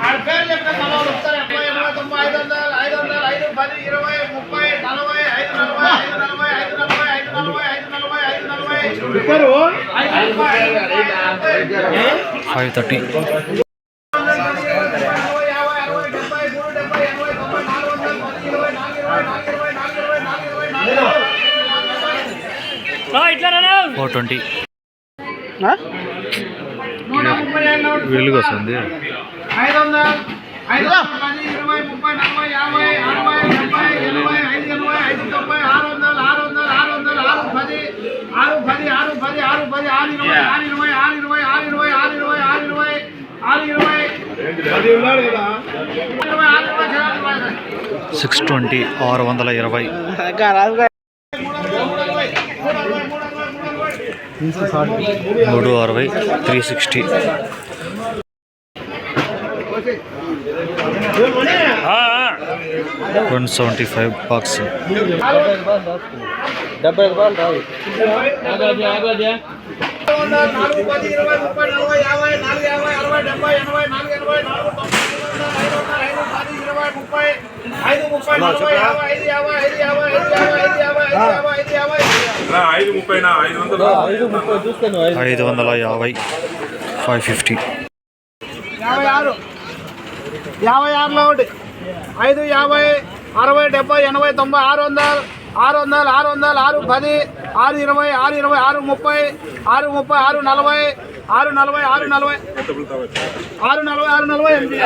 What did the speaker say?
ఆడ పేరు చెప్తే మళ్ళీ వస్తారు ఎనభై ఎనభై తొంభై ఐదు వందలు ఐదు వందలు ఐదు పది ఇరవై ముప్పై నలభై ఐదు నలభై ఐదు నలభై ఐదు నలభై ఐదు నలభై ఐదు నలభై ఐదు నలభై ఐదు ముప్పై, ఐదు ముప్పై, ఐదు ముప్పై. ఫైవ్ థర్టీ ఫోర్ ట్వంటీ వెలుగు వస్తుంది ఐదు వందలు ఐదు వందలు పది ఇరవై ముప్పై నలభై యాభై అరవై డెబ్బై ఎనభై ఐదు ఎనభై ఐదు తొంభై ఆరు వందలు ఆరు వందలు ఆరు వందలు ఆరు పది ఆరు పది ఆరు పది ఆరు పది ఆరు ఇరవై ఆరు ఇరవై ఆరు ఇరవై ఆరు ఇరవై ఆరు ఇరవై ఆరు ఇరవై ఆరు ఇరవై ఇరవై ఆరు ఇరవై ఇరవై సిక్స్ ట్వంటీ ఆరు వందల ఇరవై. మూడు అరవై three sixty one seventy five box నాలుగు పది ఇరవై ముప్పై నలభై యాభై నాలుగు యాభై అరవై డెబ్బై ఎనభై నాలుగు ఎనభై నాలుగు తొంభై ఐదు వందలు ఐదు వందలు ఐదు పది ఇరవై ముప్పై ఐదు ముప్పై నలభై యాభై ఐదు యాభై ఐదు యాభై ఐదు యాభై ఐదు యాభై ఐదు యాభై ఐదు యాభై నా ఐదు వందలు యాభై ఫైవ్ ఫిఫ్టీ. యాభై ఆరు. యాభై ఆరులో ఒకటి. ఐదు యాభై అరవై డెబ్బై ఎనభై తొంభై ఆరు వందలు ఆరు వందలు ఆరు వందలు ఆరు పది ఆరు ఇరవై ఆరు ఇరవై ఆరు ముప్పై ఆరు ముప్పై ఆరు నలభై ఆరు నలభై ఆరు నలభై ఆరు నలభై ఆరు నలభై ఎనిమిది.